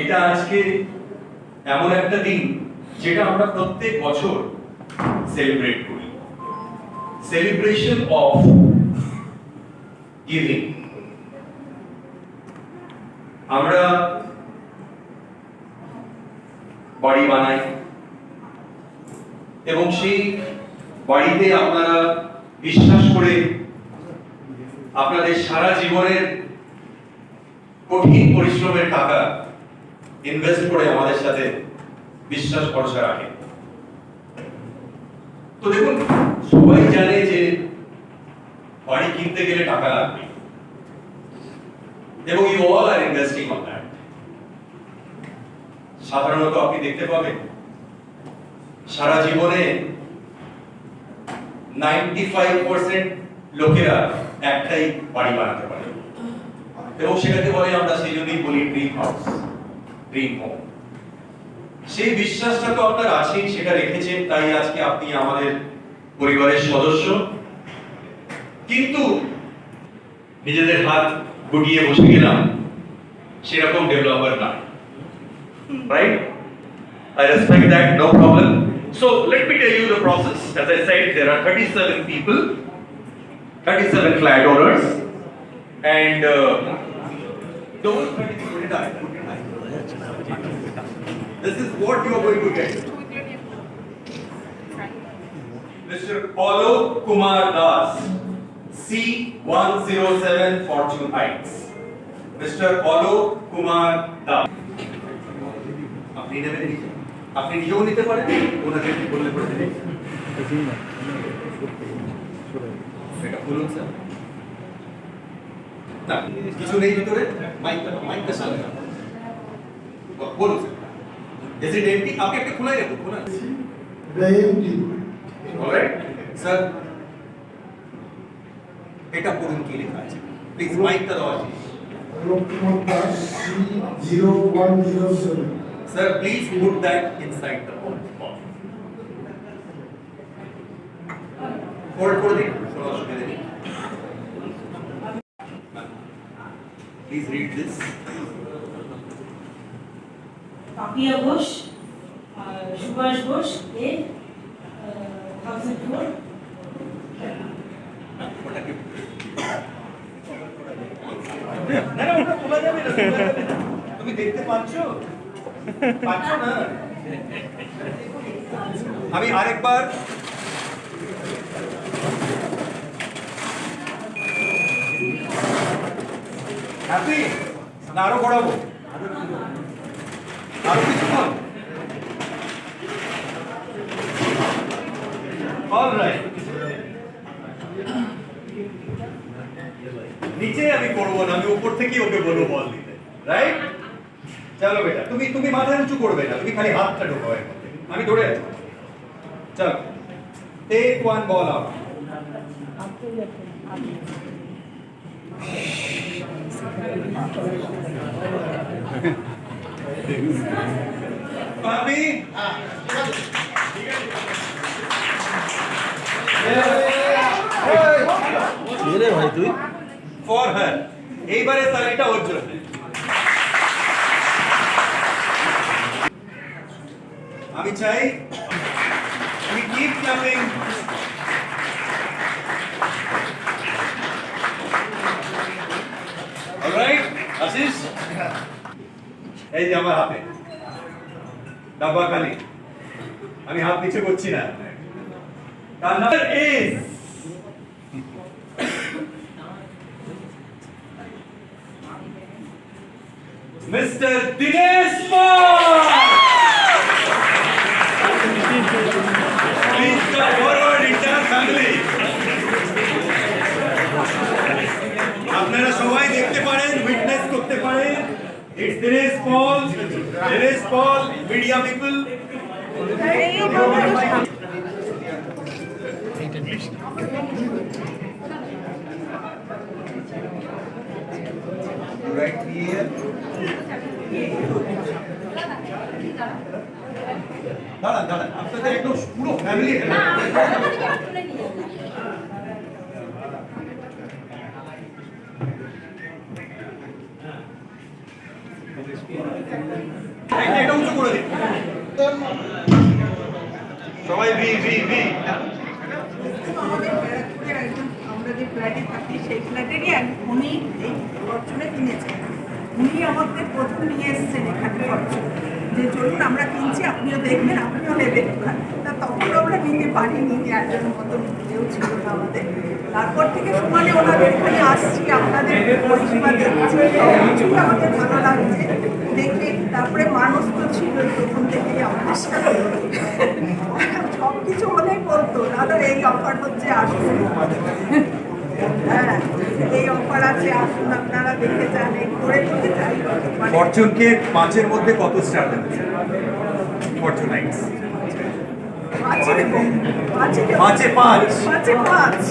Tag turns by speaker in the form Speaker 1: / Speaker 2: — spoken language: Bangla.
Speaker 1: এটা আজকে এমন একটা দিন যেটা আমরা প্রত্যেক বছর সেলিব্রেট করি। সেলিব্রেশন অফ গিভিং আমরা বাড়ি বানাই এবং সেই বাড়িতে আপনারা বিশ্বাস করে আপনাদের সারা জীবনের কঠিন পরিশ্রমের টাকা ইনভেস্ট করে আমাদের সাথে বিশ্বাস ভরসা রাখে তো দেখুন, সবাই জানে যে বাড়ি কিনতে গেলে টাকা লাগবে। এবং you all are investing on that সাধারণত আপনি দেখতে পাবেন সারা জীবনে নাইনটি ফাইভ পার্সেন্ট লোকেরা একটাই বাড়ি বানাতে পারে এবং সেটাকে বলে আমরা সেই জন্যই বলি ড্রিম হাউস ড্রিম হোম সেই বিশ্বাসটা তো আপনার আছেই সেটা রেখেছেন তাই আজকে আপনি আমাদের পরিবারের সদস্য কিন্তু নিজেদের হাত গুটিয়ে বসে গেলাম সেরকম ডেভেলপার না right? I respect that, no problem. So let me tell you the process. As I said, there are 37 people, 37 flat owners, and uh, those 37 This is what you are going to get. Mr. Paulo Kumar Das, C107 Fortune Heights. Mr. Paulo Kumar Das. আপনি নিজেও নিতে পারেন, ওনাকে বললে করে দেবেন এটা বলুন, স্যার। কিছু নেই ভিতরে, মাইকটা মাইকটা সামনে বলুন আপনি একটা রাখুন খোলা অলরাইট স্যার। এটা পড়ুন কি লেখা আছে। প্লিজ মাইকটা দেওয়া আছে।
Speaker 2: Lokkumar Das zero one zero seven
Speaker 1: Sir, please put that inside the box. Hold for the। Please read this.
Speaker 3: Papiya Ghosh Subhash Ghosh a thousand four
Speaker 1: ওটাকে না না ওটা খোলা যাবে না খোলা যাবে না। তুমি দেখতে পাচ্ছ আমি আরেকবার। হ্যাপি? না, আরও আরও কিছুক্ষণ। নিচে আমি করব না, আমি উপর থেকেই ওকে বলব বল দিতে। রাইট চলো বেটা তুমি তুমি মাথা উঁচু করবে না তুমি খালি হাতটা ঢোকাও মধ্যে। আমি ধরে আছি চলো। টেক ওয়ান বল আউট
Speaker 4: রে ভাই তুই?
Speaker 1: ফর হার এইবারে তালিটা ওর জন্য আমি চাই তুমি কিপ ক্লাপিং অলরাইট আশিস এই যে আমার হাতে ডাব্বা খালি আমি হাত নিচে করছি না তার number is Mr. Dinesh Paul! it's Dinesh Pal Dinesh Pal media people right here দাঁড়ান দাঁড়ান আপনাদের একদম পুরো ফ্যামিলি সবাই ভি ভি ভি।
Speaker 5: আমরা যে ফ্ল্যাটে থাকি, সেই ফ্ল্যাটেরই উনি এই ফরচুনে কিনেছেন। উনি আমাদের প্রথম নিয়ে এসেছেন এখানে যে চলুন, আমরা কিনছি, আপনিও দেখবেন, আপনিও নেবেন ওখানে। আমরা নিতে পারিনি, যে একজন মতন কেউ ছিল না আমাদের। তারপর থেকে সমানে ওনাদের এখানে আসছি, আপনাদের পরিষেবা দেখছি সবকিছুই আমাদের ভালো লাগছে, দেখে তারপরে মানুষ তো ছিল প্রথম থেকেই আমাদের সাথে। সব কিছু অনেক বলতো, দাদা, এই অফার হচ্ছে, আসুন। হ্যাঁ এই অফার আছে, আসুন, আপনারা দেখে যান, এই করে চাই মানে
Speaker 1: ফরচুনকে পাঁচের মধ্যে কত স্টার দেবেন ফরচুনাইটস
Speaker 5: পাঁচে পাঁচ